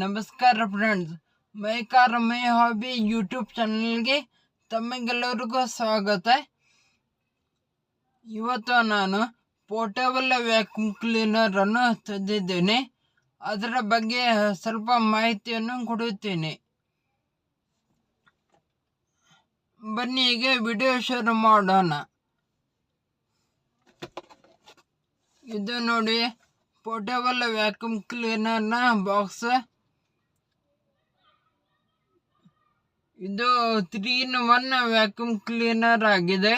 ನಮಸ್ಕಾರ friends my car my hobby YouTube ಚಾನಲ್ಗೆ ತಮಗೆಲ್ಲರಿಗೂ ಸ್ವಾಗತ. ಇವತ್ತು ನಾನು ಪೋರ್ಟೇಬಲ್ ವ್ಯಾಕ್ಯೂಮ್ ಕ್ಲೀನರನ್ನು ತಂದಿದ್ದೇನೆ ಅದರ ಬಗ್ಗೆ ಸ್ವಲ್ಪ ಮಾಹಿತಿಯನ್ನು ಕೊಡುತ್ತೇನೆ. ಬನ್ನಿ, ಈಗ ವಿಡಿಯೋ ಶುರು ಮಾಡೋಣ. ಇದು ನೋಡಿ ಪೋರ್ಟೇಬಲ್ ವ್ಯಾಕ್ಯೂಮ್ ಕ್ಲೀನರ್ನ ಬಾಕ್ಸ್ ಇದು three in one vacuum cleaner ಆಗಿದೆ.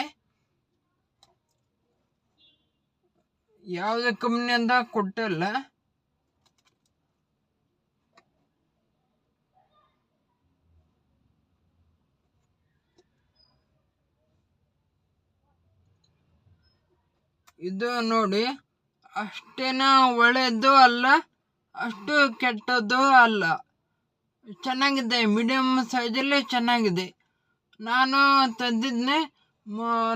ಯಾವುದೇ ಕಂಪ್ನಿಯಿಂದ ಕೊಟ್ಟಿಲ್ಲ. ಇದು ನೋಡಿ, ಅಷ್ಟೇನ ಒಳ್ಳೆಯದು ಅಲ್ಲ, ಅಷ್ಟು ಕೆಟ್ಟದ್ದು ಅಲ್ಲ. ಚೆನ್ನಾಗಿದೆ ಮೀಡಿಯಮ್ ಸೈಜಲ್ಲಿ ಚೆನ್ನಾಗಿದೆ. ನಾನು ತೆಗೆದಿದ್ದೆ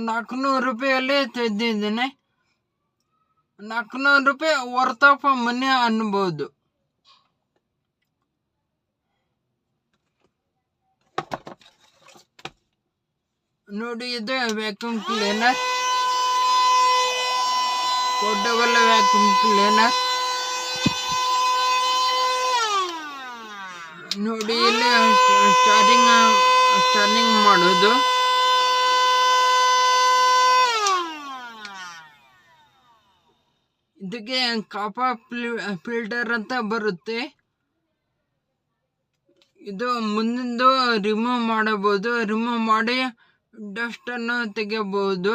ನಾಲ್ಕುನೂರು ರೂಪಾಯಲ್ಲಿ ತೆಗೆದಿದ್ದೇನೆ ನಾಲ್ಕುನೂರು ರೂಪಾಯಿ ವರ್ತ್ ಆಫ್ ಮನಿ ಅನ್ಬೋದು. ನೋಡಿ, ಇದು vacuum cleaner portable vacuum cleaner ನೋಡಿ, ಇಲ್ಲಿ ಸ್ಟಾರ್ಟಿಂಗ್ ಚಾರ್ಜಿಂಗ್ ಮಾಡೋದು. ಇದಕ್ಕೆ ಕಾಪ ಫಿಲ್ಟರ್ ಅಂತ ಬರುತ್ತೆ. ಇದು ಮುಂದಿಂದು ರಿಮೂವ್ ಮಾಡಬಹುದು. ರಿಮೂವ್ ಮಾಡಿ ಡಸ್ಟನ್ನು ತೆಗೆಯಬಹುದು.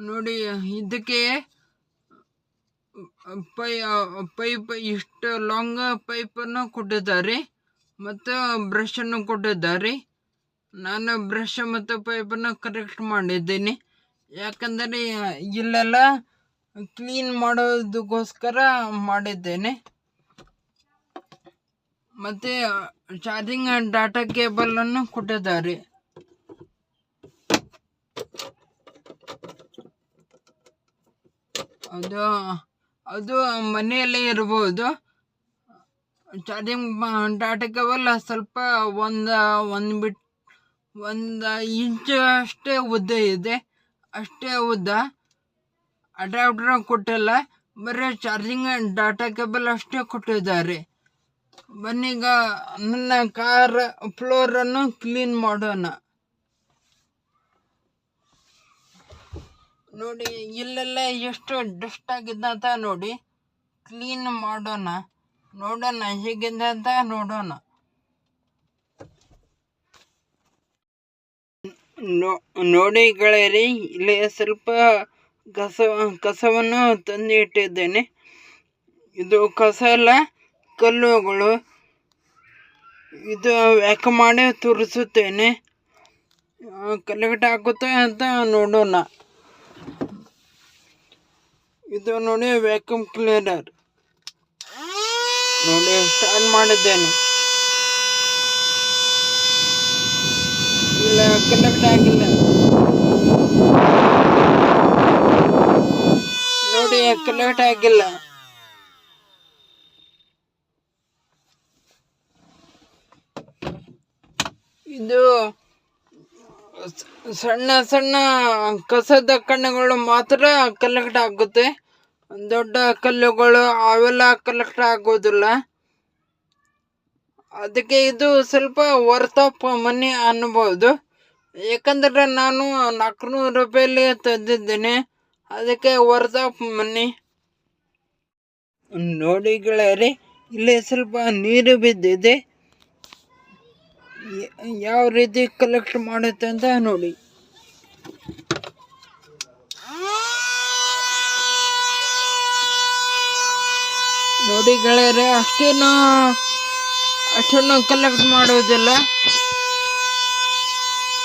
ನೋಡಿ, ಇದಕ್ಕೆ ಪೈ ಪೈಪ್ ಇಷ್ಟು ಲಾಂಗ್ ಪೈಪನ್ನು ಕೊಟ್ಟಿದ್ದಾರೆ. ಮತ್ತು ಬ್ರಷನ್ನು ಕೊಟ್ಟಿದ್ದಾರೆ. ನಾನು ಬ್ರಷ್ ಮತ್ತು ಪೈಪನ್ನು ಕರೆಕ್ಟ್ ಮಾಡಿದ್ದೀನಿ. ಯಾಕಂದರೆ, ಇಲ್ಲೆಲ್ಲ ಕ್ಲೀನ್ ಮಾಡೋದಕ್ಕೋಸ್ಕರ ಮಾಡಿದ್ದೇನೆ. ಮತ್ತು ಚಾರ್ಜಿಂಗ್ ಡಾಟಾ ಕೇಬಲನ್ನು ಕೊಟ್ಟಿದ್ದಾರೆ. ಅದು ಅದು ಮನೆಯಲ್ಲೇ ಇರ್ಬೋದು. ಚಾರ್ಜಿಂಗ್ ಡಾಟಾ ಕೇಬಲ್ ಸ್ವಲ್ಪ ಒಂದು ಒಂದು ಬಿಟ್ ಒಂದು ಇಂಚು ಅಷ್ಟೇ ಉದ್ದ ಇದೆ. ಅಷ್ಟೇ ಉದ್ದ. ಅಡಾಪ್ಟರ್ ಕೊಟ್ಟಿಲ್ಲ. ಬರೀ ಚಾರ್ಜಿಂಗ್ ಡಾಟಾ ಕೇಬಲ್ ಅಷ್ಟೇ ಕೊಟ್ಟಿದ್ದಾರೆ. ಬನ್ನೀಗ ನನ್ನ ಕಾರ್ ಫ್ಲೋರನ್ನು ಕ್ಲೀನ್ ಮಾಡೋಣ. ನೋಡಿ, ಇಲ್ಲೆಲ್ಲ ಎಷ್ಟು ಡಸ್ಟ್ ಆಗಿದ್ದಂತ ನೋಡಿ ಕ್ಲೀನ್ ಮಾಡೋಣ, ನೋಡೋಣ, ಹೇಗಿದ್ದಂತ ನೋಡೋಣ. ನೋಡಿ ಗೆಳೆಯರಿ, ಇಲ್ಲಿ ಸ್ವಲ್ಪ ಕಸ, ಕಸವನ್ನು ತಂದು ಇಟ್ಟಿದ್ದೇನೆ ಇದು ಕಸ ಎಲ್ಲ ಕಲ್ಲುಗಳು. ಇದು ವ್ಯಾಕ್ ಮಾಡಿ ತೋರಿಸುತ್ತೇನೆ. ಕಲೆಕ್ಟ್ ಆಗುತ್ತೆ ಅಂತ ನೋಡೋಣ. ಇದು ನೋಡಿ ವ್ಯಾಕ್ಯೂಮ್ ಕ್ಲೀನರ್ ನೋಡಿ ಸ್ಟಾರ್ಟ್ ಮಾಡಿದ್ದೇನೆ. ಇಲ್ಲ ಕನೆಕ್ಟ್ ಆಗಿಲ್ಲ. ನೋಡಿ ಕನೆಕ್ಟ್ ಆಗಿಲ್ಲ. ಇದು ಸಣ್ಣ ಸಣ್ಣ ಕಸದ ಕಣ್ಣುಗಳು ಮಾತ್ರ ಕಲೆಕ್ಟ್ ಆಗುತ್ತೆ. ದೊಡ್ಡ ಕಲ್ಲುಗಳು ಅವೆಲ್ಲ ಕಲೆಕ್ಟ್ ಆಗೋದಿಲ್ಲ. ಅದಕ್ಕೆ ಇದು ಸ್ವಲ್ಪ ವರ್ತ್ ಆಫ್ ಮನಿ ಅನ್ಬೋದು. ಯಾಕಂದರೆ ನಾನು ನಾಲ್ಕುನೂರು ರೂಪಾಯಲ್ಲಿ ತಂದಿದ್ದೇನೆ. ಅದಕ್ಕೆ ವರ್ತ್ ಆಫ್ ಮನಿ ನೋಡಿ ಗೆಳೆಯರಿ, ಇಲ್ಲಿ ಸ್ವಲ್ಪ ನೀರು ಬಿದ್ದಿದೆ. ಯಾವ ರೀತಿ ಕಲೆಕ್ಟ್ ಮಾಡುತ್ತೆ ಅಂತ ನೋಡಿ. ನೋಡಿ ಗೆಳೆಯರೆ, ಅಷ್ಟೇನು ಅಷ್ಟನ್ನು ಕಲೆಕ್ಟ್ ಮಾಡುವುದಿಲ್ಲ.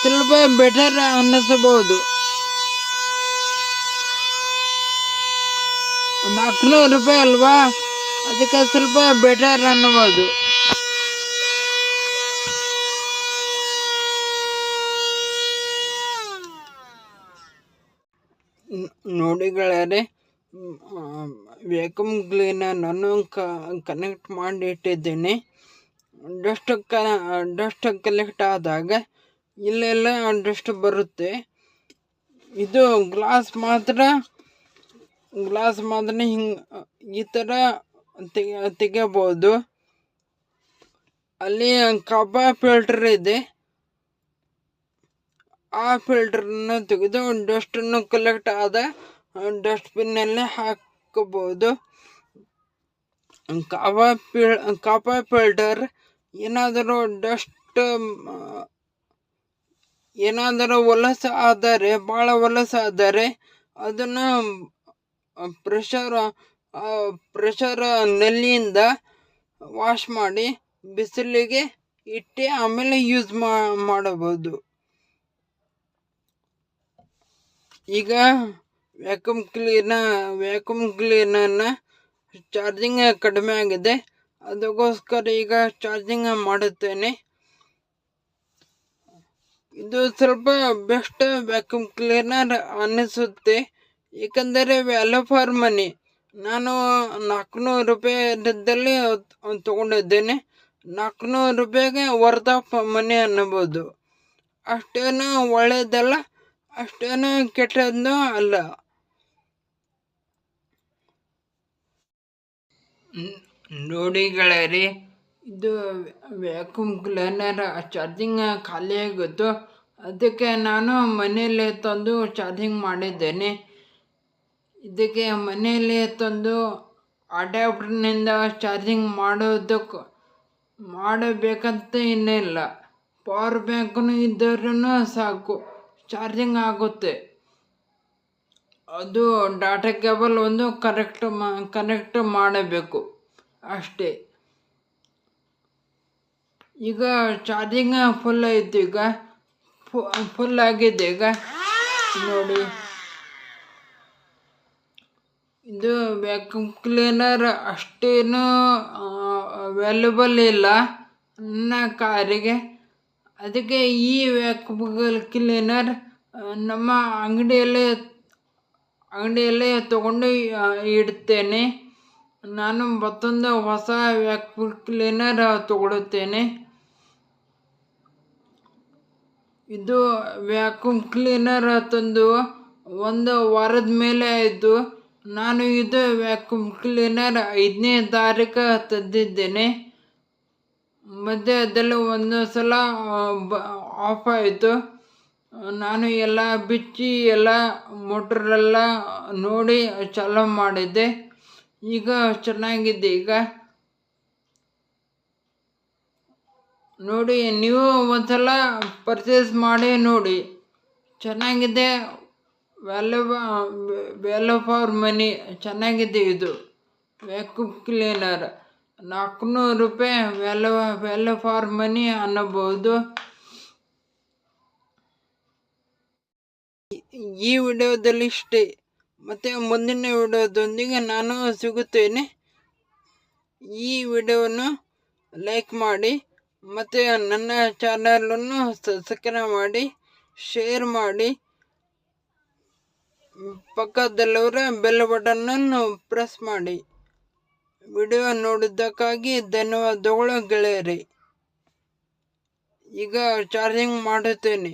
ಸ್ವಲ್ಪ ಬೆಟರ್ ಅನ್ನಿಸಬಹುದು. ನಾಲ್ಕುನೂರು ರೂಪಾಯಿ ಅಲ್ವಾ? ಅದಕ್ಕೆ ಸ್ವಲ್ಪ ಬೆಟರ್ ಅನ್ನಬಹುದು. ನೋಡಿ ಗೆಳೆಯರೆ ವ್ಯಾಕ್ಯೂಮ್ ಕ್ಲೀನರನ್ನು ಕನೆಕ್ಟ್ ಮಾಡಿ ಇಟ್ಟಿದ್ದೀನಿ ಡಸ್ಟ್ ಕ ಡಸ್ಟ್ ಕಲೆಕ್ಟ್ ಆದಾಗ ಇಲ್ಲೆಲ್ಲ ಡಸ್ಟ್ ಬರುತ್ತೆ. ಇದು ಗ್ಲಾಸ್ ಮಾತ್ರ ಗ್ಲಾಸ್ ಮಾತ್ರ ಹಿಂಗೆ, ಈ ಥರ ತೆಗೆ ತೆಗೆಯಬೋದು ಅಲ್ಲಿ ಕಬ್ಬ ಫಿಲ್ಟರ್ ಇದೆ. ಆ ಫಿಲ್ಟರ್ನ ತೆಗೆದು ಡಸ್ಟನ್ನು ಕಲೆಕ್ಟ್ ಆದ ಡಸ್ಟ್ಬಿನ್ನಲ್ಲಿ ಹಾಕಬಹುದು ಕಾಪ ಫಿಲ್ ಕಾಪ ಫಿಲ್ಟರ್ ಏನಾದರೂ ಡಸ್ಟ್, ಏನಾದರೂ ಹೊಲಸು ಆದರೆ, ಭಾಳ ಹೊಲಸು ಆದರೆ ಅದನ್ನು ಪ್ರೆಷರ್ ಪ್ರೆಷರ್ ನಲ್ಲಿಯಿಂದ ವಾಶ್ ಮಾಡಿ ಬಿಸಿಲಿಗೆ ಇಟ್ಟು ಆಮೇಲೆ ಯೂಸ್ ಮಾಡಬಹುದು. ಈಗ ವ್ಯಾಕ್ಯೂಮ್ ಕ್ಲೀನ ವ್ಯಾಕ್ಯೂಮ್ ಕ್ಲೀನರ್ನ ಚಾರ್ಜಿಂಗ್ ಕಡಿಮೆ ಆಗಿದೆ. ಅದಕ್ಕೋಸ್ಕರ ಈಗ ಚಾರ್ಜಿಂಗ್ ಮಾಡುತ್ತೇನೆ. ಇದು ಸ್ವಲ್ಪ ಬೆಸ್ಟ್ ವ್ಯಾಕ್ಯೂಮ್ ಕ್ಲೀನರ್ ಅನ್ನಿಸುತ್ತೆ. ಏಕೆಂದರೆ ವ್ಯಾಲ್ಯೂ ಫಾರ್ ಮನಿ ನಾನು ನಾಲ್ಕುನೂರು ರೂಪಾಯಿದಲ್ಲಿ ತೊಗೊಂಡಿದ್ದೇನೆ. ನಾಲ್ಕುನೂರು ರೂಪಾಯಿಗೆ ವರ್ತ್ ಆಫ್ ಮನಿ ಅನ್ನಬೋದು. ಅಷ್ಟೇನೂ ಒಳ್ಳೆಯದಲ್ಲ ಅಷ್ಟೇನು ಕೆಟ್ಟದ್ದು ಅಲ್ಲ. ನೋಡಿ ಗೆಳೆಯರಿ, ಇದು ವ್ಯಾಕ್ಯೂಮ್ ಕ್ಲೀನರ್ ಚಾರ್ಜಿಂಗ್ ಖಾಲಿ ಆಗಿತ್ತು. ಅದಕ್ಕೆ ನಾನು ಮನೆಯಲ್ಲೇ ತಂದು ಚಾರ್ಜಿಂಗ್ ಮಾಡಿದ್ದೇನೆ. ಇದಕ್ಕೆ ಮನೆಯಲ್ಲೇ ತಂದು ಅಡ್ಯಾಪ್ಟರ್ನಿಂದ ಚಾರ್ಜಿಂಗ್ ಮಾಡೋದಕ್ಕೆ ಮಾಡಬೇಕಂತ ಏನಿಲ್ಲ ಪವರ್ ಬ್ಯಾಂಕೂ ಇದ್ದರೂ ಸಾಕು. ಚಾರ್ಜಿಂಗ್ ಆಗುತ್ತೆ. ಅದು ಡಾಟಾ ಕೇಬಲ್ ಒಂದು ಕರೆಕ್ಟ್ ಮಾ, ಕನೆಕ್ಟ್ ಮಾಡಬೇಕು. ಅಷ್ಟೇ. ಈಗ ಚಾರ್ಜಿಂಗ್ ಫುಲ್ ಆಯಿತು. ಈಗ ಫುಲ್ ಆಗಿದೆ. ಈಗ ನೋಡಿ. ಇದು ವ್ಯಾಕ್ಯೂಮ್ ಕ್ಲೀನರ್ ಅಷ್ಟೇನೂ ಅವೈಲೇಬಲ್ ಇಲ್ಲ. ನನ್ನ ಕಾರಿಗೆ ಅದಕ್ಕೆ ಈ ಕ್ಲೀನರ್ ನಮ್ಮ ಅಂಗಡಿಯಲ್ಲೇ ಅಂಗಡಿಯಲ್ಲೇ ತಗೊಂಡು ಇಡ್ತೇನೆ ನಾನು ಮತ್ತೊಂದು ಹೊಸ ವ್ಯಾಕ್ಯೂಮ್ ಕ್ಲೀನರ್ ತಗೊಳ್ಳುತ್ತೇನೆ. ಇದು ವ್ಯಾಕ್ಯೂಮ್ ಕ್ಲೀನರ್ ತಂದು ಒಂದು ವಾರದ ಮೇಲೆ ಆಯಿತು. ನಾನು ಇದು ವ್ಯಾಕ್ಯೂಮ್ ಕ್ಲೀನರ್ ಐದನೇ ತಾರೀಕು ತಂದಿದ್ದೇನೆ. ಮಧ್ಯದಲ್ಲಿ ಒಂದೊಂದು ಸಲ ಬ ಆಫ್ ಆಯಿತು. ನಾನು ಎಲ್ಲ ಬಿಚ್ಚಿ, ಎಲ್ಲ ಮೋಟ್ರೆಲ್ಲ ನೋಡಿ ಚಾಲೂ ಮಾಡಿದ್ದೆ. ಈಗ ಚೆನ್ನಾಗಿದೆ ಈಗ. ನೋಡಿ, ನೀವು ಒಂದ್ಸಲ ಪರ್ಚೇಸ್ ಮಾಡಿ ನೋಡಿ. ಚೆನ್ನಾಗಿದೆ ವ್ಯಾಲ್ಯೂ ವ್ಯಾಲ್ಯೂ ಫಾರ್ ಮನಿ ಚೆನ್ನಾಗಿದೆ ಇದು. ವ್ಯಾಕ್ಯೂಮ್ ಕ್ಲೀನರ್ ನಾಲ್ಕುನೂರು ರೂಪಾಯಿ ವ್ಯಾಲ್ಯೂ ವ್ಯಾಲ್ಯೂ ಫಾರ್ ಮನಿ ಅನ್ನಬಹುದು ಈ ವಿಡಿಯೋದಲ್ಲಿ ಇಷ್ಟೇ. ಮತ್ತು ಮುಂದಿನ ವಿಡಿಯೋದೊಂದಿಗೆ ನಾನು ಸಿಗುತ್ತೇನೆ. ಈ ವಿಡಿಯೋವನ್ನು ಲೈಕ್ ಮಾಡಿ, ಮತ್ತು ನನ್ನ ಚಾನಲನ್ನು ಸಬ್ಸ್ಕ್ರೈಬ್ ಮಾಡಿ ಶೇರ್ ಮಾಡಿ ಪಕ್ಕದಲ್ಲವರ ಬೆಲ್ ಬಟನ್ನನ್ನು ಪ್ರೆಸ್ ಮಾಡಿ. ವಿಡಿಯೋ ನೋಡಿದ್ದಕ್ಕಾಗಿ ಧನ್ಯವಾದಗಳು ಗೆಳೆಯರಿ. ಈಗ ಚಾರ್ಜಿಂಗ್ ಮಾಡುತ್ತೇನೆ.